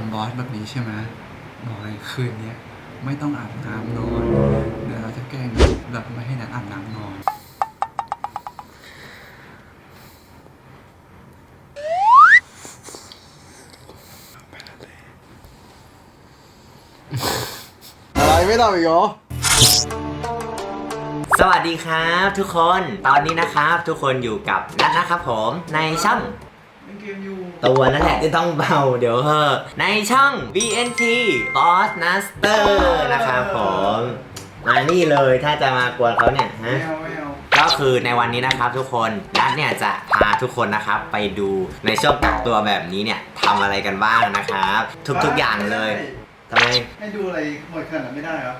ำบอสแบบนี้ใช่ไหมบอกเลยคืนเนี้ยไม่ต้องอาบน้ำนอนเดี๋ยวเราจะแกล้งแบบไม่ให้นัดอาบน้ำนอนอะไรไม่ตอบอีกเหรอสวัสดีครับทุกคน ตอนนี้นะครับทุกคนอยู่กับนัทนะครับผมในช่อง เล่นเกมอยู่ตัวนั่นแหละที่ต้องเบาเดี๋ยวเฮอะในช่อง BNT Boss Master นะครับผมมานี่เลยถ้าจะมากวนเขาเนี่ยไม่ฮะเอาไม่เอาก็คือในวันนี้นะครับทุกคนนัทเนี่ยจะพาทุกคนนะครับไปดูในช่วงกักตัวแบบนี้เนี่ยทำอะไรกันบ้างนะครับ ทุกๆอย่างเลย ทำไม ให้ดูอะไรหมดขนาดนั้นไม่ได้เหรอ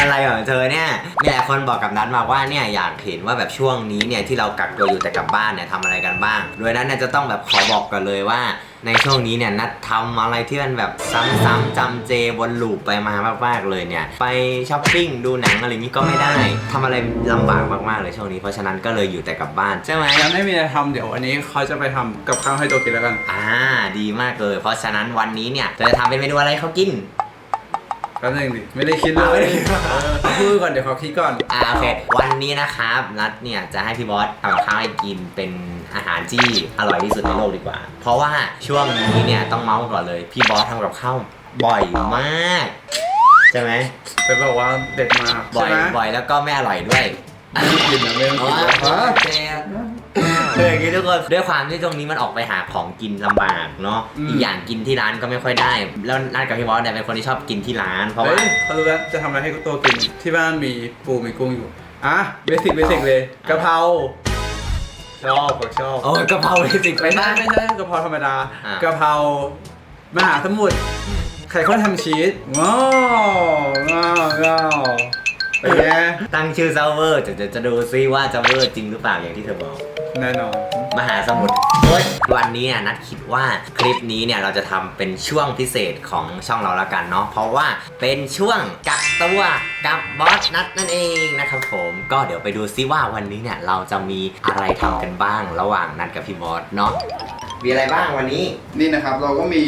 อะไรของเธอเนี่ยมีหลายคนบอกกับนัทมาว่าเนี่ยอยากเห็นว่าแบบช่วงนี้เนี่ยที่เรากักตัวอยู่แต่กลับบ้านเนี่ยทำอะไรกันบ้าง โดยนั้นเนี่ยจะต้องแบบขอบอกกันเลยว่า ในช่วงนี้เนี่ยนัดทำอะไรที่มันแบบซ้ำๆจำเจวนลูปไปมามากๆเลยเนี่ย ไปช้อปปิ้งดูหนังอะไรอย่างนี้ก็ไม่ได้ทำอะไรลำบากมากๆเลยช่วงนี้เพราะฉะนั้นก็เลยอยู่แต่กับบ้านใช่ไหมงั้นไม่มีอะไรทำเดี๋ยววันนี้เขาจะไปทำกับข้าวให้โตกินแล้วกัน อ่าดีมากเลย เพราะฉะนั้นวันนี้เนี่ยเธอจะทำเป็นเมนูอะไรให้เขากิน แป๊บนึงดิไม่ได้คิดเลอะไม่ยได้คิดเออเขาพูดก่อนเดี๋ยวเขาคิดก่อน อ่าโอเควันนี้นะครับนัดเนี่ยจะให้พี่บอสทำกับข้าวให้กินเป็นอาหารที่อร่อยที่สุดในโลกดีกว่า เพราะว่าช่วงนี้เนี่ยต้องเมาส์ก่อนเลย พี่บอสทำกับข้าวบ่อยมากใช่ไหมเป็นแบบว่าเด็ดมากบ่อยใช่ไหมบ่อยแล้วก็ไม่อร่อยด้วย ไม่ได้กินนะไม่ต้องอ๋อกินฮะโอเค คืออย่างนี้ทุกคนด้วยความที่ตรงนี้มันออกไปหาของกินลำบากเนาะอีกอย่างกินที่ร้านก็ไม่ค่อยได้ แล้วนัดกับพี่บอสเนี่ยเป็นคนที่ชอบกินที่ร้านเพราะว่า เฮ้ยเขารู้แล้วจะทำอะไรให้โตกินที่บ้านมีปูมีกุ้งอยู่อะเบสิกเบสิกเลยกะเพราชอบผมชอบโอ้ยกะเพราเบสิกไปไม่ใช่มากไม่ใช่กะเพราธรรมดาอะ กะเพรามหาสมุทรไข่ข้นทำชีสว้าวว้าวว้าวเป็นไงตั้งชื่อเซิร์ฟเวอร์จะจะจะดูซิว่าจะเวอร์จริงหรือเปล่าอย่างที่เธอบอก แน่นอน มหาสมุทรเฮ้ยวันนี้เนี่ยนัดคิดว่าคลิปนี้เนี่ยเราจะทำเป็นช่วงพิเศษของช่องเราละกันเนาะเพราะว่าเป็นช่วงกักตัวกับบอสนัดนั่นเองนะครับผมก็เดี๋ยวไปดูซิว่าวันนี้เนี่ยเราจะมีอะไรทำกันบ้างระหว่างนัดกับพี่บอสเนาะมีอะไรบ้างวันนี้ นี่นะครับเราก็มี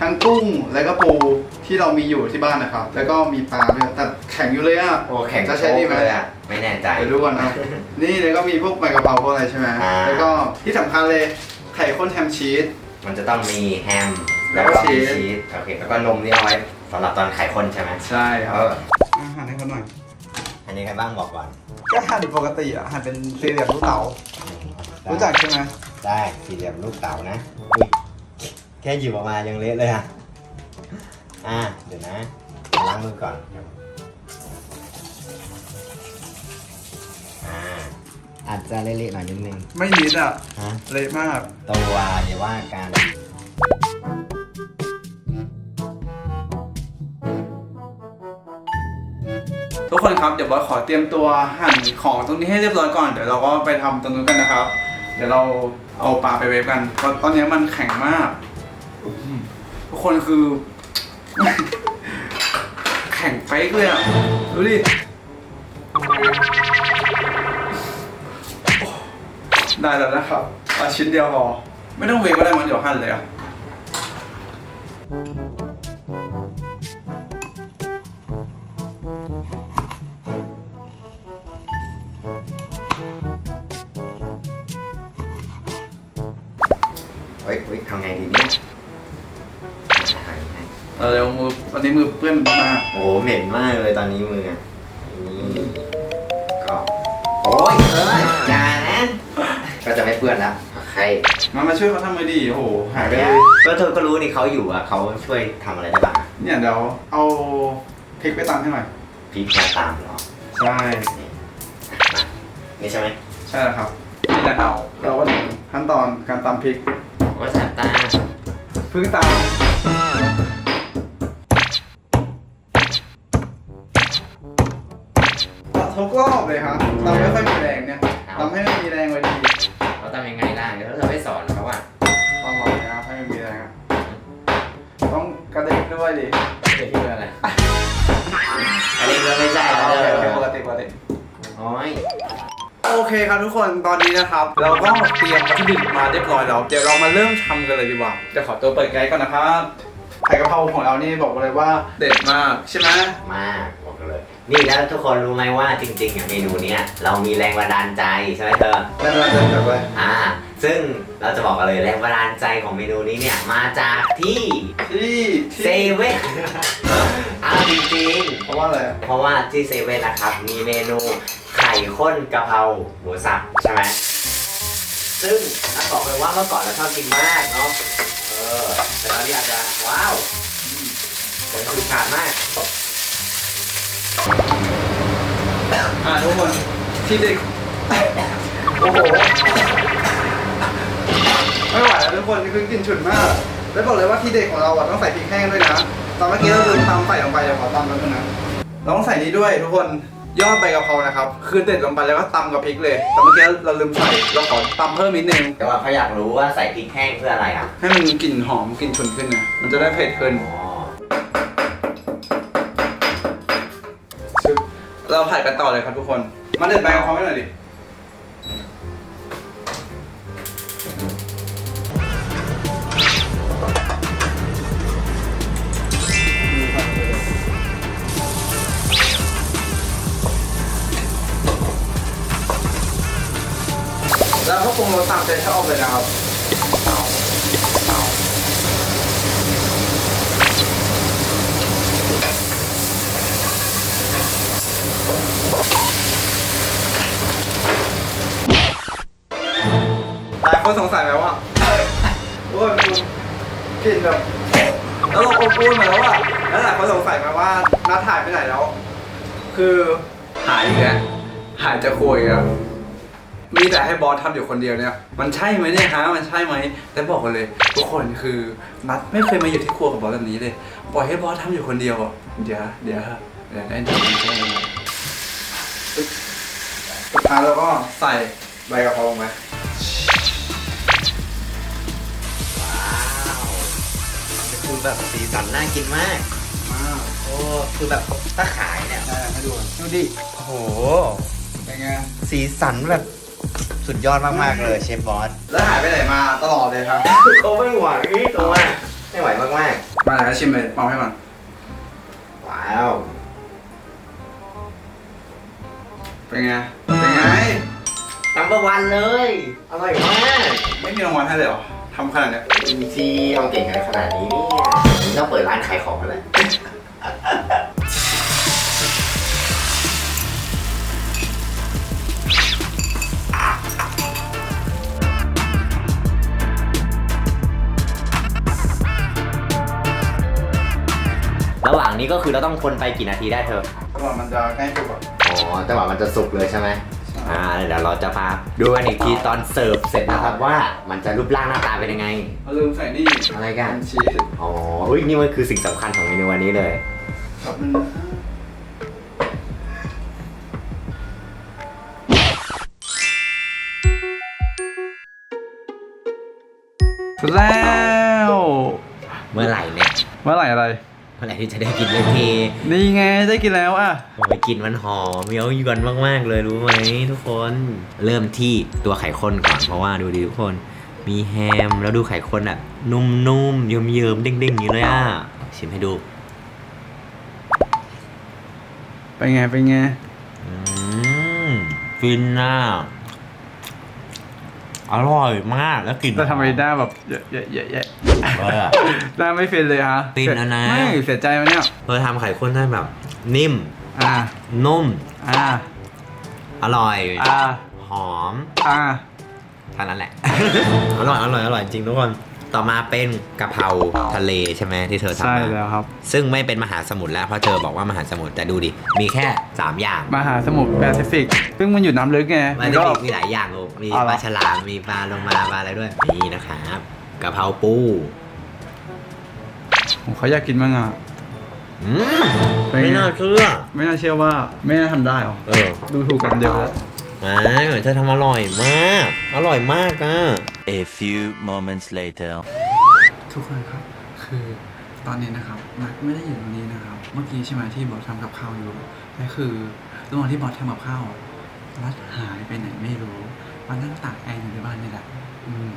ทั้งกุ้งและก็ปูที่เรามีอยู่ที่บ้านนะครับ แล้วก็มีปลาด้วยแต่แข็งอยู่เลยอะโอ้แข่งจะใช้ดีไหม เลยอะ ไม่แน่ใจ เดี๋ยวดูก่อนนะ นี่แล้วก็มีพวกใบกะเพราพวกอะไรใช่ไหมอ่า แล้วก็ที่สำคัญเลยไข่ข้นแฮมชีส มันจะต้องมีแฮม แล้วก็ชีสมีสโอเคแล้วก็นมนี่เอาไว้สำหรับตอนไข่ข้นใช่ไหมใช่คเอรับออาหารให้เขาหน่อย อันนี้ใครบ้างบอกก่อนก็หั่นปกติอะหั่นเป็นสี่เหลี่ยมลูกเต๋า รู้จักใช่ไหมได้สี่เหลี่ยมลูกเต๋านะอุ๊ยแค่หยิบออกมายังเละเลยอะอะเดี๋ยวนะล้างมือก่อนอ่า อาจจะเละๆหน่อยนิดนึง ไม่นิดอะ ฮะ เละมาก ตัวเดี๋ยวว่าการทุกคนครับ เดี๋ยวบอสขอเตรียมตัวหั่นของตรงนี้ให้เรียบร้อยก่อน เดี๋ยวเราก็ไปทำตรงนู้นกันนะครับ เดี๋ยวเราเอาปลาไปเวฟกันเพราะตอนนี้มันแข็งมากทุกคนคือ แข็งเป๊กเลยอะ ดูดิ ได้แล้วนะครับเอาชิ้นเดียวพอไม่ต้องเวฟก็ได้มันเดี๋ยวหั่นเลยอะเฮ้ยเฮ้ยทำไงดีเนี่ยเออเดี๋ยวมือวันนี้มือเปื้อนมาก โอ้โหเหม็นมากเลยตอนนี้มืออะ มามาช่วยเขาทำมือดีโอ้โหหายไปเลยก็เธอก็รู้นี่เขาอยู่อะเขาช่วยทำอะไรได้บ้างอะเนี่ยเดี๋ยวเอาพริกไปตำให้หน่อยพริกมาตามเหรอใช่นี่มานี่ใช่ไหมใช่แล้วครับนี่แหละเราเราก็ถึงขั้นตอนการตำพริกว่าสายตาเพิ่งตำตัดทุกรอบเลยครับตำไม่ค่อยมีแรงเนี่ยตำให้มันมีแรงไว้ดีเขา ทำยังไงล่ะเดี๋ยวเธอไม่สอนเขาว่าตำหน่อยนะครับให้มันมีแรงอะต้องกระเด็นด้วยดิเดี๋ยวที่อะไรอันนี้ก็ไม่ใช่โอแล้วเคเด้โอเคปอกติปกติโอ้ยโอเคครับทุกคนตอนนี้นะครับ เราก็เตรียมวัตถุดิบมาเรียบร้อยแล้วเดี๋ยวเรามาเริ่มทำกันเลยดีกว่าจะขอตัวเปิดไกด์ก่อนนะครับผัดกะเพราของเรานี่บอกเลยว่าเด็ดมากใช่ไหมมากบอกเลย นี่แล้วทุกคนรู้ไหมว่าจริงๆอะเมนูเนี้ยเรามีแรงบันดาลใจใช่ไหมเธอแล้วเราจะแบบว่าอ่า ซึ่งเราจะบอกกันเลยแรงบันดาลใจของเมนูนี้เนี่ยมาจากที่ที่เซที่เว่นอ้าวจริงเพราะว่าอะไรๆเพราะว่าที่เซเว่นนะครับมีเมนูไข่ข้นกะเพราหมูสับใช่ไหมซึ่งต้องบอกเลยว่าเมื่อก่อนเราชอบกินมากเนาะเออแต่ตอนนี้อาจจะว้าวเป็นคุณขาดมาก อ่าทุกคนที่เด็กโอ้โหไม่ไหวแล้วทุกคนคือกลินฉุนมาก แล้วบอกเลยว่าที่เด็กของเราอะต้องใส่พริกแห้งด้วยนะตอนเมื่อกี้เราลืมตำใส่ลงไปเดี๋ยวขอตำแล้วนึงนะเราต้องใส่นี้ด้วยทุกคนยอดใบกะเพรานะครับ คือเด็ดลงไปแล้วก็ตำกับพริกเลย แต่เมื่อกี้เราลืมใส่ เราขอตำเพิ่มนิดนึง แต่ว่าเขาอยากรู้ว่าใส่พริกแห้งเพื่ออะไรอะ ให้มันกลิ่นหอมกลิ่นฉุนขึ้นนะ มันจะได้เผ็ดขึ้น อ๋อ เราผัดกันต่อเลยครับทุกคน มาเด็ดใบกะเพราให้หน่อยดิ แล้วก็ปรุงรสตามใจชอบเลยนะครับ หลาย คนสงสัยไหมว่าโอ้ยมันกลิ่นแบบแล้วเราอบอุ่นมาแล้วอะแล้วหลายคนสงสัยไหมว่านัดถ่ายไปไหนแล้ว คือหายอีกแล้วหายจะคุยแล้วมีแต่ให้บอสทำอยู่คนเดียวเนี่ย มันใช่ไหมเนี่ยฮะ มันใช่ไหม แต่บอกกันเลย ทุกคนคือนัดไม่เคยมาอยู่ที่ครัวกับบอสแบบนี้เลย ปล่อยให้บอสทำอยู่คนเดียวอะเดี๋ยวเดี๋ยวเดี๋ยวได้ดูใช่ไหมสุดท้ายเราก็ใส่ใบกะเพราลงไป คือแบบสีสันน่ากินมาก มากโอ้คือแบบถ้าขายเนี่ยได้ให้ดูก่อนดูดิโอ้โห เป็นไงสีสันแบบสุดยอดมากๆเลยเชฟบอสแล้วหายไปไหนมาตลอดเลยครับเขาไม่ไหวตัวไม่ไหวมากมาไหนก็ชิมเลยมองให้มันๆว้าวเป็นไงเป็นไงนัมเบอร์วันเลยอร่อยมากไม่มีรางวัลให้เลยเหรอทำขนาดเนี้ยที่เอาเก่งกันขนาดนี้เนี่ ยต้องเปิดร้านขายของกันเลยระหว่างนี้ก็คือเราต้องคนไปกี่นาทีได้เธอก่อนมันจะใกล้สุกอะอ๋อแต่ว่ามันจะสุกเลยใช่ไหม อ่าเดี๋ยวเราจะมาดูกันอีกทีตอนเสิร์ฟเสร็จนะครับว่ามันจะรูปร่างหน้าตาเป็นยังไง เราลืมใส่นี่อะไรกัน ชีสอ๋ออุ้ยนี่มันคือสิ่งสำคัญของเมนูวันนี้เลย ครับนึงแล้ว เมื่อไหร่เนี่ย เมื่อไหร่อะไรเมื่อไหร่ที่จะได้กินเลยทีนี่ไงได้กินแล้วอะโอ้ยกลินมันหอมเย้ายวนมากๆเลยรู้ไหมทุกคน เริ่มที่ตัวไข่ข้นก่อนเพราะว่าดูดิทุกคน มีแฮมแล้วดูไข่ข้นอะ นุ่มๆเยิ้มๆเด้งๆอย่างนี้เลยอะชิมให้ดูเป็นไงเป็นไง อืมฟินน่ะ อร่อยมากแล้วกลิ่นแต่ทำไมหน้าแบบเยอะเยอะเยอะเยอะเออหน้าไม่ฟินเลยฮะฟินนะนะ ไม่เสียใจไหมเนี่ยเธอทำไข่ข้นได้แบบ นิ่ม อ่านุ่ม อ่าอร่อย อ่าหอมอ่า เท่านั้นแหละ อร่อย อร่อย อร่อยจริงทุกคน ต่อมาเป็นกะเพราทะเลใช่ไหมที่เธอทำใช่มาแล้วครับ ซึ่งไม่เป็นมหาสมุทรแล้วเพราะเธอบอกว่ามหาสมุทรแต่ดูดิ มีแค่ 3 อย่างมหาสมุทรแปซิฟิก ซึ่งมันอยู่น้ำลึกไงมันก็จะมีมีหลายอย่างลูกมีอ๋อเหรอปลาฉลามมีปลาลงมาปลาอะไรด้วย นี่นะครับกะเพราปูผมเขาอยากกินมั้งอะ อืมเป็นไง ไม่น่าเชื่อไม่น่าเชื่อว่าไม่น่าทำได้หรอ เออ ดูถูกกันเดียวแล้วมาเธอทำอร่อยมาก อร่อยมากอะ A few moments later. ทุกคนครับ คือตอนนี้นะครับนัดไม่ได้อยู่ตรงนี้นะครับ เมื่อกี้ใช่ไหมที่บอสทำกับข้าวอยู่นั่นคือระหว่างที่บอสทำกับข้าวนัดหายไปไหนไม่รู้มานั่งตากแอร์อยู่ในบ้านนี่แหละ อืม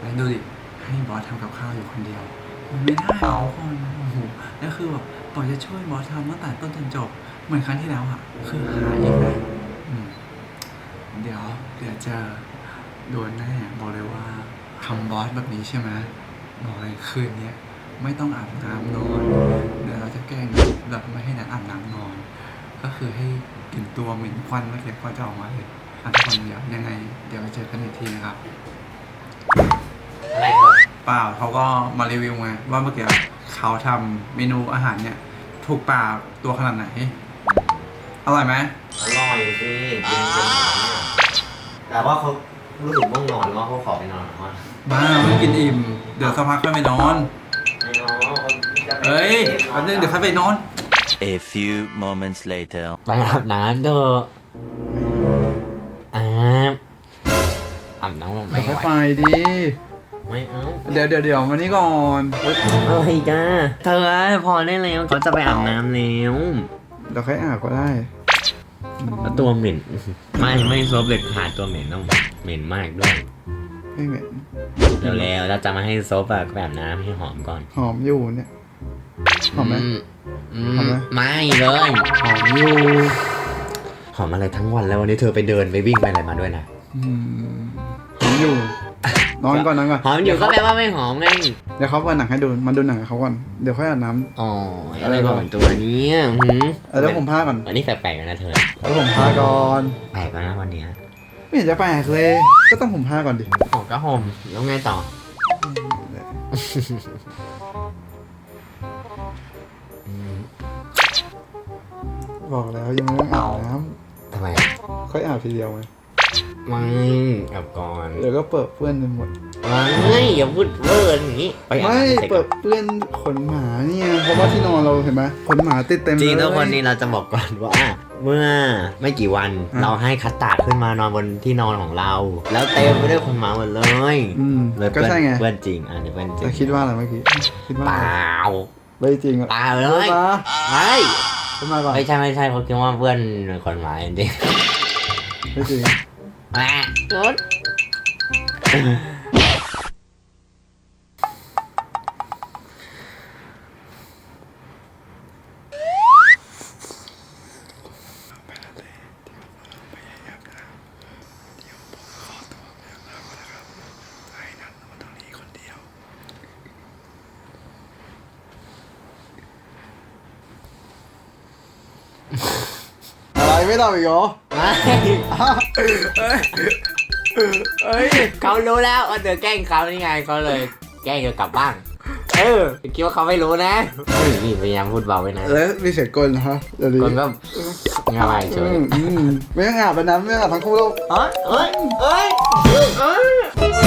แล้วดูดิให้บอสทำกับข้าวอยู่คนเดียว มันไม่ได้หรอกทุกคนก็คือแบบบอจะช่วยบอสทำตั้งแต่ต้นจนจบ เหมือนครั้งที่แล้วอะคือหาอีกแล้วเดี๋ยว เดี๋ยวเจะ โดนแน่บอกเลยว่าทำบอสแบบนี้ใช่ไหมบอกเลยคืนนี้ไม่ต้องอาบน้ำนอนเดี๋ยวเราจะแกล้งแบบไม่ให้นัดอาบน้ำนอน ก็คือให้กลิ่นตัวเหม็นควันเมื่อกี้ก็จะออกมาเลยอะทุกคนเดี๋ยวยังไง เดี๋ยวไปเจอกันอีกทีนะครับอะไรเถอะเปล่าเขาก็มารีวิวไงว่าเมื่อกี้เขาทำเมนูอาหารเนี่ย ถูกปากตัวขนาดไหนอร่อยไหมอร่อยสิกินจนหมดเนี่ยแต่ว่าเขา รู้สึกง่วงนอนว่าเขาขอไปนอนก่อนมาไม่กินอิ่ม เดี๋ยวสักพักค่อยไปนอน ไม่นอนเขาจะไปเฮ้ยแป๊บนึงเดี๋ยวค่อยไปนอน A few moments later. ไปอาบน้ำเถอะอาบอาบน้ำไม่เดี๋ยวไหค่อวยไปดิ ไม่เอาเดี๋ยวเดี๋ยวเดี๋ยวมานี่ก่อนเอ้ยจ้าเธอพอได้แล้วเขาจะไปอาบน้ำแล้ว เดี๋ยวค่อยอาบก็ได้ แล้วตัวเหม็น ไม่ไม่ซบเด็ดขาดตัวเหม็นต้องเหม็นมากด้วยไม่เหม็นเร็วๆเราจะมาให้ซบอะก็แบบน้ำให้หอมก่อน หอมอยู่เนี่ยหอมไหมอืมหอมไหมไม่เลยหอมอยู่หอมอะไรทั้งวันแล้ววันนี้เธอไปเดินไปวิ่งไปอะไรมาด้วยนะอืมหอมอยู่ นอนก่อนนอนก่อนหอมอยู่ก็แปลว่าไม่หอมไง เดี๋ยวเขาเปิดหนังให้ดูมาดูหนังกับเขาก่อน เดี๋ยวค่อยอาบน้ำอ๋ออะไรก่อนตัวเนี้ยหืมเออแล้วผมพาก่อนวันนี้แปลกๆนะเธอแล้วผมพาก่อนแปลกนะวันเนี้ยไม่เห็นจะแปลกเลย ก็ต้องผมพาก่อนดิหอมก็หอมแล้วไงต่อบอกแล้วยังไม่ต้องอาบน้ทำไมำค่อยอาบทีเดียวไง ไม่กับก่อนเดี๋ยวก็เปิดเปื้อนไปหมด ไม่อย่าพูดเวอร์อย่างนี้ไปอาบไม่น้ำเสร็จก่เปิอน ดเปื้อนขนหมาเนี่ย เพราะว่าที่นอนเราเห็นไหมขนหมาติดเต็มเลยจริงทุกคนนี่เราจะบอกก่อนว่า เมื่อไม่กี่วันอะเราให้คัตตาร์ดขึ้นมานอนบนที่นอนของเรา แล้วเต็มไปด้วยขนหมาหมดเลยอืมเลยก็ใช่ไงเพื่อนจริงอะเดี๋ยวเพื่อนจริแต่งคิดว่าอะไรเมื่อกี้คิดว่าเปอะไรล่าไม่จริงอะเปล่าเลเฮ้ยยมาไม่ขึ้นมาก่อนไม่ใช่ไม่ใช่เขาคิดว่าเพื่อนเป็นคนหมายจริงไม่จริง ๆแหมจุดอะไรไม่ตอบอีกเหรอ ไม่เอ้ยเขารู้แล้วว่าเธอแกล้งเขานี่ไงเขาเลย แกล้งเธอกลับบ้านเออคิดว่าเขาไม่รู้นะเฮ้ยนี่พยายามพูดเบาไว้นะแล้วมีเสียงกลนะฮะเดี๋ยวนี้คนก็ง่ายเฉยอืมอืมไม่ต้องอาบน้ำไม่ต้องอาบทั้งคู่แล้วเฮ้ยเฮ้ยเฮ้ยเฮ้ย